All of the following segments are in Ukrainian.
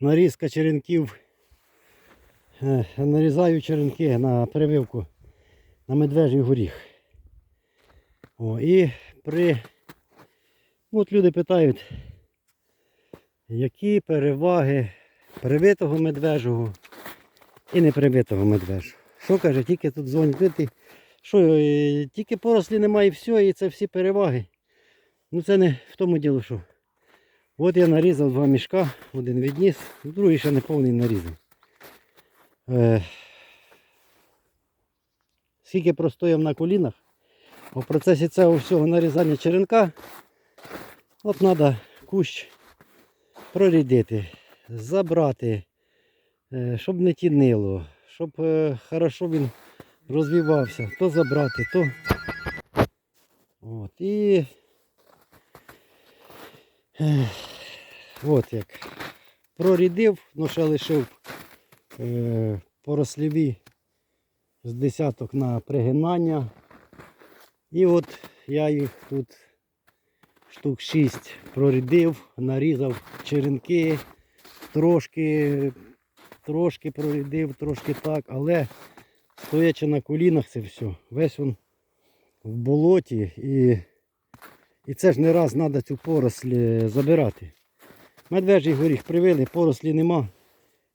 нарізка черенків. Е, Нарізаю черенки на прививку на медвежий горіх. О, і при. ну, От люди питають, які переваги привитого медвежого і непривитого медвежого. Що каже, тільки тут дзвонять люди, що е, тільки порослі немає і все, і це всі переваги. Ну це не в тому діло, що. От я нарізав два мішка, один відніс, другий ще не повний нарізав. Е, скільки простояв на колінах, в процесі цього всього нарізання черенка, от треба кущ прорідити, забрати, е, щоб не тінило, щоб е, хорошо він розвивався, то забрати, то. От, і От як. Прорідив, ну ще лишив е, поросліві з десяток на пригинання. І от я їх тут штук 6 прорідив, нарізав черенки, трошки, трошки прорідив, трошки так, але стоячи на колінах це все. Весь він в болоті і і це ж не раз треба цю поросль е, забирати. Медвежий горіх привили, порослі нема.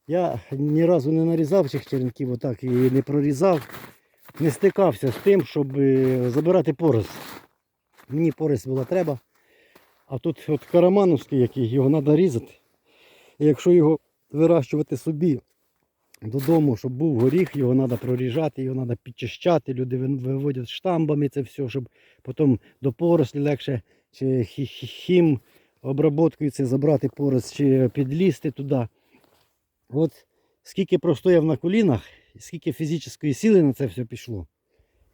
Я ні разу не нарізав цих черенків отак і не прорізав. Не стикався з тим, щоб е, забирати поросль. Мені поросль була треба. А тут от карамановський, який, його треба різати. І якщо його вирощувати собі додому, щоб був горіх, його треба проріжати, його треба підчищати. Люди виводять штамбами це все, щоб потім до порослі легше чи хі- хі- хім обработкою це забрати поросль, чи підлізти туди. От скільки простояв на колінах, скільки фізичної сили на це все пішло.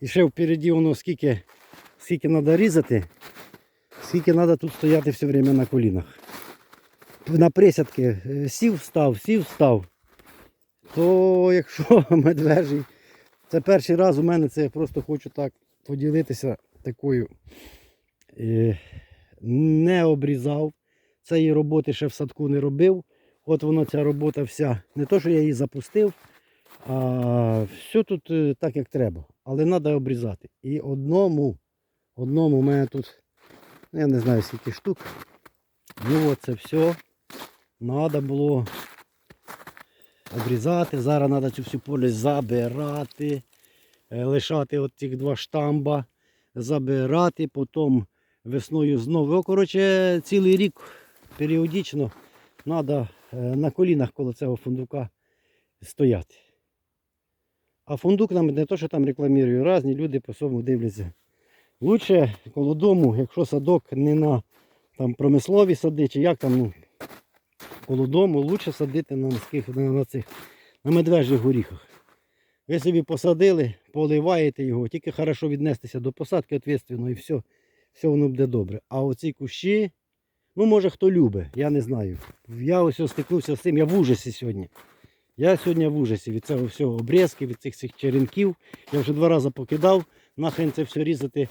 І ще впереді воно скільки, скільки треба різати, скільки треба тут стояти все время на колінах. На присядки е, сів, встав, сів, встав. То якщо медвежий, це перший раз у мене це я просто хочу так поділитися такою. Е, не обрізав. Цієї роботи ще в садку не робив. От воно ця робота вся. Не то, що я її запустив, а все тут е, так, як треба. Але треба обрізати. І одному, одному у мене тут, ну, я не знаю скільки штук. Ну от це все треба було обрізати. Зараз треба цю всю поле забирати, е, лишати от ці два штамба, забирати, потім весною знову. Коротше, цілий рік періодично треба на колінах коло цього фундука стояти. А фундук нам не то, що там рекламую, різні люди по собі дивляться. Лучше коло дому, якщо садок не на там, промислові сади, чи як там ну, коло дому, лучше садити на, морських, на, цих на медвежих горіхах. Ви собі посадили, поливаєте його, тільки хорошо віднестися до посадки відповідально і все, все воно буде добре. А оці кущі, ну може хто любить, я не знаю. Я ось стикнувся з цим, я в ужасі сьогодні. Я сьогодні в ужасі від цього всього обрізки, від цих цих черенків. Я вже два рази покидав, нахрен це все різати.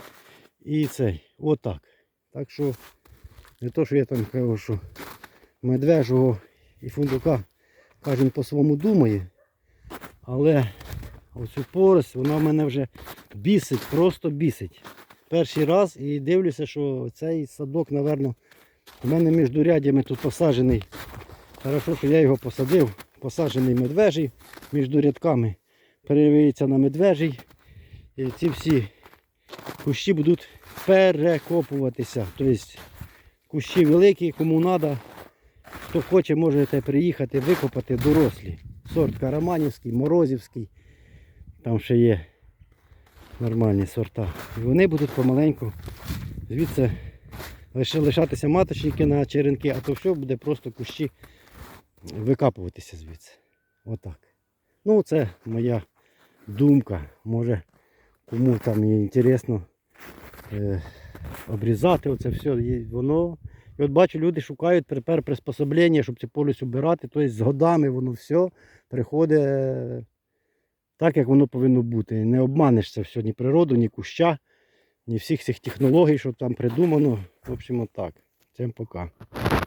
І цей. Отак. Так що не то, що я там кажу, що медвежого і фундука кожен по-своєму думає. Але оцю порость, вона мене вже бісить, просто бісить. Перший раз і дивлюся, що цей садок, напевно, у мене між рядями тут посаджений. Хорошо, що я його посадив, посаджений медвежий між рядками. Перевіється на медвежий. І ці всі кущі будуть перекопуватися. Тобто кущі великі, кому треба. Хто хоче, можете приїхати, викопати дорослі. Сорт Караманівський, Морозівський. Там ще є нормальні сорта. І вони будуть помаленьку звідси лише лишатися маточники на черенки, а то все буде просто кущі викапуватися звідси. Отак. Ну, це моя думка. Може кому там і інтересно е, обрізати оце все. Воно. І от бачу, люди шукають тепер приспособлення, щоб це полюс убирати. Тобто з годами воно все приходить е, так, як воно повинно бути. Не обманеш це все, ні природу, ні куща, ні всіх цих технологій, що там придумано. В общем, отак. Всім пока.